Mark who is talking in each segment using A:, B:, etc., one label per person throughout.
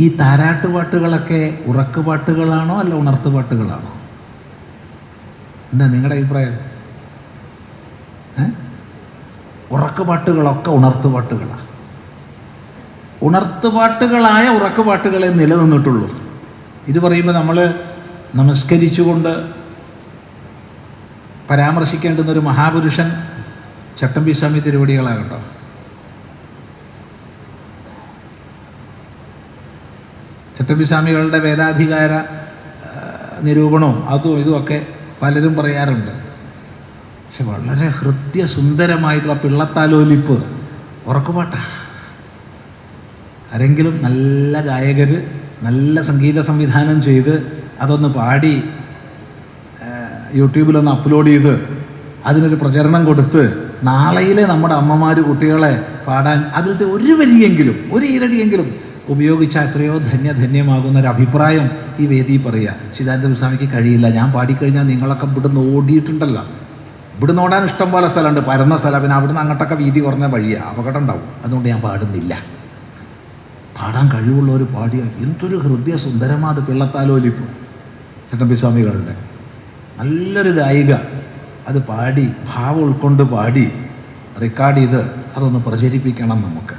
A: ഈ താരാട്ടുപാട്ടുകളൊക്കെ ഉറക്കുപാട്ടുകളാണോ അല്ല ഉണർത്തുപാട്ടുകളാണോ? എന്താ നിങ്ങളുടെ അഭിപ്രായം? ഉറക്കുപാട്ടുകളൊക്കെ ഉണർത്തുപാട്ടുകളാണ് ഉണർത്തുപാട്ടുകളായ ഉറക്കുപാട്ടുകളെ നിലനിന്നിട്ടുള്ളൂ. ഇത് പറയുമ്പോൾ നമ്മൾ നമസ്കരിച്ചുകൊണ്ട് പരാമർശിക്കേണ്ടുന്ന ഒരു മഹാപുരുഷൻ ചട്ടമ്പി സ്വാമി തിരുവടികളാകട്ടോ ചട്ടമ്പി സ്വാമികളുടെ വേദാധികാര നിരൂപണവും അതും ഇതുമൊക്കെ പലരും പറയാറുണ്ട്. പക്ഷെ വളരെ ഹൃദ്യസുന്ദരമായിട്ടുള്ള പിള്ളത്താലോലിപ്പ് ഉറക്കുപാട്ടാ. ആരെങ്കിലും നല്ല ഗായകർ നല്ല സംഗീത സംവിധാനം ചെയ്ത് അതൊന്ന് പാടി യൂട്യൂബിലൊന്ന് അപ്ലോഡ് ചെയ്ത് അതിനൊരു പ്രചരണം കൊടുത്ത് നാളെയിലെ നമ്മുടെ അമ്മമാർ കുട്ടികളെ പാടാൻ അതിലത്തെ ഒരു വരിയെങ്കിലും ഒരു ഈരടിയെങ്കിലും ഉപയോഗിച്ചാൽ എത്രയോ ധന്യധന്യമാകുന്ന ഒരു അഭിപ്രായം ഈ വേദി പറയുക. ചിദാനന്ദ സ്വാമിക്ക് കഴിയില്ല. ഞാൻ പാടിക്കഴിഞ്ഞാൽ നിങ്ങളൊക്കെ ഇവിടുന്ന് ഓടിയിട്ടുണ്ടല്ലോ. ഇവിടുന്ന് ഓടാൻ ഇഷ്ടം പോലെ സ്ഥലമുണ്ട്. പരന്ന സ്ഥലം. പിന്നെ അവിടുന്ന് അങ്ങോട്ടൊക്കെ വീതി കുറഞ്ഞ വഴിയാണ് അപകടം ഉണ്ടാവും. അതുകൊണ്ട് ഞാൻ പാടുന്നില്ല. പാടാൻ കഴിവുള്ളവർ പാടിയ എന്തൊരു ഹൃദയ സുന്ദരമാത് പിള്ളത്താലോലിപ്പ്. ചട്ടമ്പി സ്വാമികളുടെ. നല്ലൊരു ഗായിക. അത് പാടി ഭാവം ഉൾക്കൊണ്ട് പാടി റെക്കോർഡ് ചെയ്ത് അതൊന്ന് പ്രചരിപ്പിക്കണം നമുക്ക്.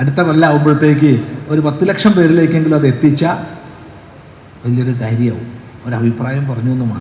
A: അടുത്ത കൊല്ലം ആകുമ്പോഴത്തേക്ക് ഒരു പത്ത് ലക്ഷം പേരിലേക്കെങ്കിലും അത് എത്തിച്ച വലിയൊരു കാര്യമാവും. അഭിപ്രായം പറഞ്ഞു എന്ന് മാത്രം.